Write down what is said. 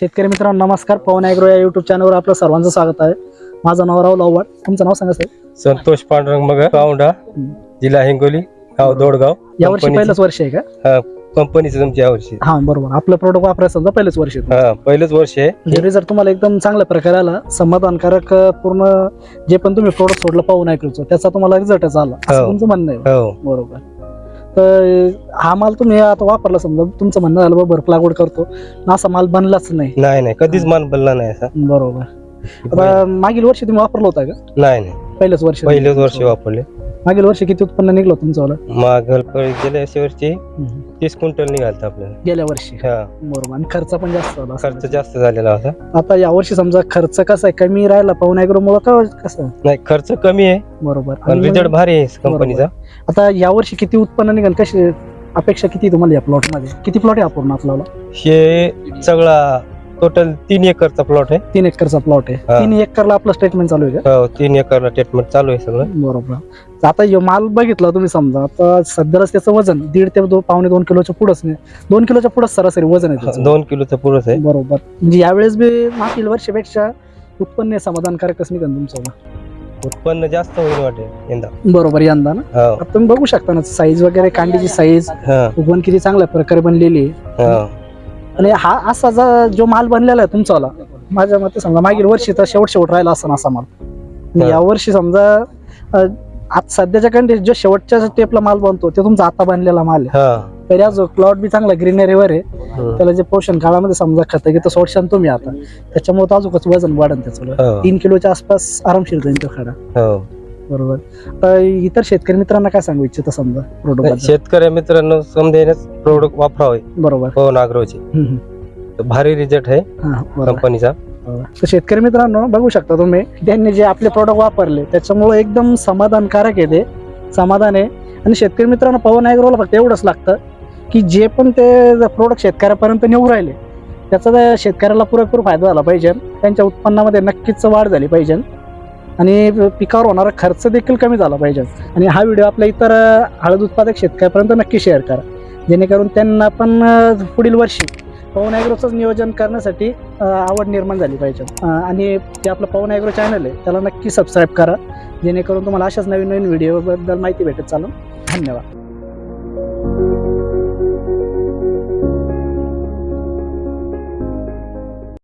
शेतकरी मित्रांनो नमस्कार. पवन ॲग्रो या युट्यूब चॅनलवर आपलं सर्वांचं स्वागत आहे. माझं नाव राहुल आव्हाड. तुमचं नाव सांगा साहेब संतोष पांडुरंग मगर औंढा जिल्हा हिंगोली गाव दोडगाव. यावर्षी पहिलंच वर्ष आहे का? हा, कंपनीचं तुमच्या यावर्षी हा बरोबर. आपलं प्रोडक्ट वापरायचं समजा पहिलंच वर्ष आहे. हा पहिलंच वर्ष आहे. म्हणजे रिझल्ट तुम्हाला एकदम चांगल्या प्रकारे आला. समाधानकारक अं, पूर्ण जे पण तुम्ही प्रोडक्ट सोडलं पाहून ऐकलं त्याचा तुम्हाला रिझल्टच आला. असं हो. तुमचं म्हणणं आहे. हो. बरोबर. तर हा माल तुम्ही आता वापरला समजा तुमचं म्हणणं झालं बरोबर लागवड करतो. असा माल बनलाच नाही. नाही नाही कधीच मान बनला नाही असा. बरोबर. आता मागील वर्षी तुम्ही वापरला होता का? नाही नाही. पहिलंच वर्ष. पहिलेच वर्ष वापरले. मागील वर्षी किती उत्पन्न निघलं तुमचं? मागल गेल्या वर्षी. तीस क्विंटल निघालत आपल्याला. गेल्या वर्षी? हा. बरोबर. आणि खर्च पण जास्त झाला असेल. खर्च जास्त झालेला होता. आता यावर्षी समजा खर्च कसा आहे? कमी राहिला पाऊन ॲग्रो मुळे का कसं नाही खर्च कमी आहे. बरोबर. पण आणि रिझल्ट मग भारी आहे कंपनीचा आता यावर्षी किती उत्पन्न निघाल? कशी अपेक्षा किती तुम्हाला या प्लॉटमध्ये? किती प्लॉट आहे अपूर्ण आपल्याला? हे सगळा टोटल तीन एकरचा प्लॉट आहे. तीन एकरचा प्लॉट आहे. हा. तीन एकरला आपलं स्टेटमेंट चालू आहे हो तीन एकरला ट्रीटमेंट चालू आहे सगळं. का बरोबर. आता ह्यो माल बघितला तुम्ही समजा आता सध्यालाच त्याचं वजन दीड ते दो पावणे दोन किलोच्या पुढंच नाही. दोन किलोच्या पुढंच सरासरी वजन आहे त्याचं. दोन किलोचं पुरस आहे. बरोबर. म्हणजे यावेळेस बी मागील वर्षापेक्षा उत्पन्न समाधानकारकच निघाल तुमचं? उत्पन्न जास्त होईल वाटेल यंदा. बरोबर यंदा ना? हो. आता तुम्ही बघू शकता ना साईज वगैरे कांडीची साईज हा. उगवण किती चांगल्या प्रकारे बनलेली आहे. हा. आणि हा असा जा- जो माल बनलेला आहे तुमचावाला माझ्या मते समजा मागील वर्षी तर शेवट शेवट राहिला असं असा माल आणि हा. या वर्षी समजा अं, आज सध्याच्या कंडिशन जो शेवटच्या स्टेपला माल बनतो ते तुमचा आता बनलेला माल आहे. हा. तर या जो प्लॉट बी चांगला ग्रीनरीवर आहे हम्म. त्याला जे पोषण काळामध्ये समजा खतं घेतं सोडशान तुम्ही आता. त्याच्यामुळे अजूनच वजन वाढन त्याचं. हो. तीन किलोच्या आसपास आरामशीर जाईल तो खडा. हो. बरोबर. तर इतर शेतकरी मित्रांना काय सांगू इच्छिता समजा प्रोडक्ट शेतकरी मित्रांनो समजेनच प्रोडक्ट वापरावे. बरोबर. पवन हम्म, हम्म. भारी रिझल्ट आहे हा कंपनीचा तर शेतकरी मित्रांनो बघू शकता तुम्ही त्यांनी जे आपले प्रोडक्ट वापरले त्याच्यामुळे एकदम समाधानकारक आहे ते. समाधान आहे. आणि शेतकरी मित्रांनो पवन ॲग्रोला फक्त एवढंच लागतं की जे पण ते प्रोडक्ट शेतकऱ्यापर्यंत नेऊ राहिले त्याचा त्या शेतकऱ्याला पुरेपूर फायदा झाला पाहिजे. त्यांच्या उत्पन्नामध्ये नक्कीच वाढ झाली पाहिजे. आणि पिकावर होणारा खर्च देखील कमी झाला पाहिजे. आणि हा व्हिडिओ आपल्या इतर हळद उत्पादक शेतकऱ्यापर्यंत नक्की शेअर करा. जेणेकरून त्यांना पण पुढील वर्षी पवन ॲग्रोचंच नियोजन करण्यासाठी आवड निर्माण झाली पाहिजे. आणि जे आपलं पवन ॲग्रो चॅनल आहे त्याला नक्की सबस्क्राईब करा. जेणेकरून तुम्हाला अशाच नवीन नवीन व्हिडिओबद्दल माहिती भेटत चालू धन्यवाद.